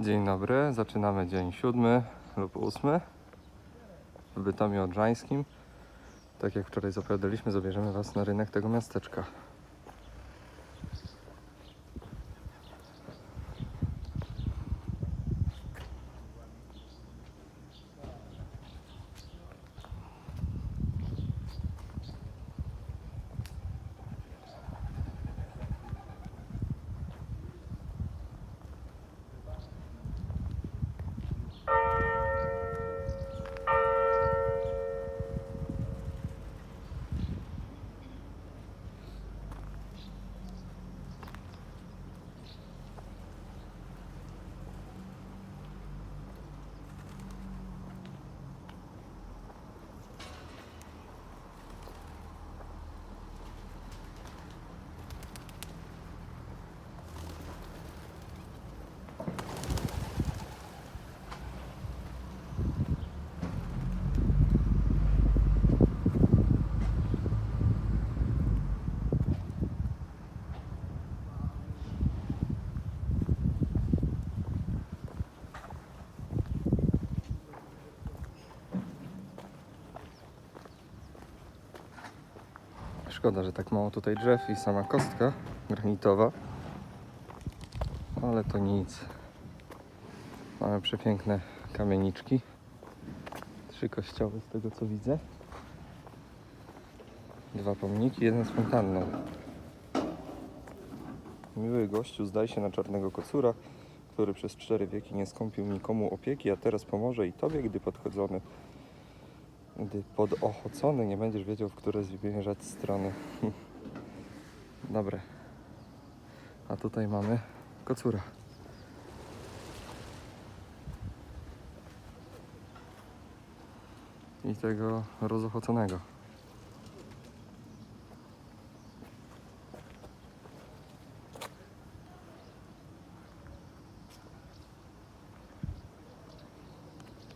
Dzień dobry, zaczynamy dzień siódmy lub ósmy w Bytomiu Odrzańskim. Tak jak wczoraj zapowiadaliśmy, zabierzemy Was na rynek tego miasteczka. Szkoda, że tak mało tutaj drzew i sama kostka granitowa. Ale to nic. Mamy przepiękne kamieniczki. Trzy kościoły z tego co widzę. Dwa pomniki, jeden z fontanną. Miły gościu zdaj się na czarnego kocura, który przez cztery wieki nie skąpił nikomu opieki, a teraz pomoże i tobie, gdy podchodzony gdy podochocony nie będziesz wiedział, w które zmierzać strony. Dobre. A tutaj mamy kocura. I tego rozochoconego.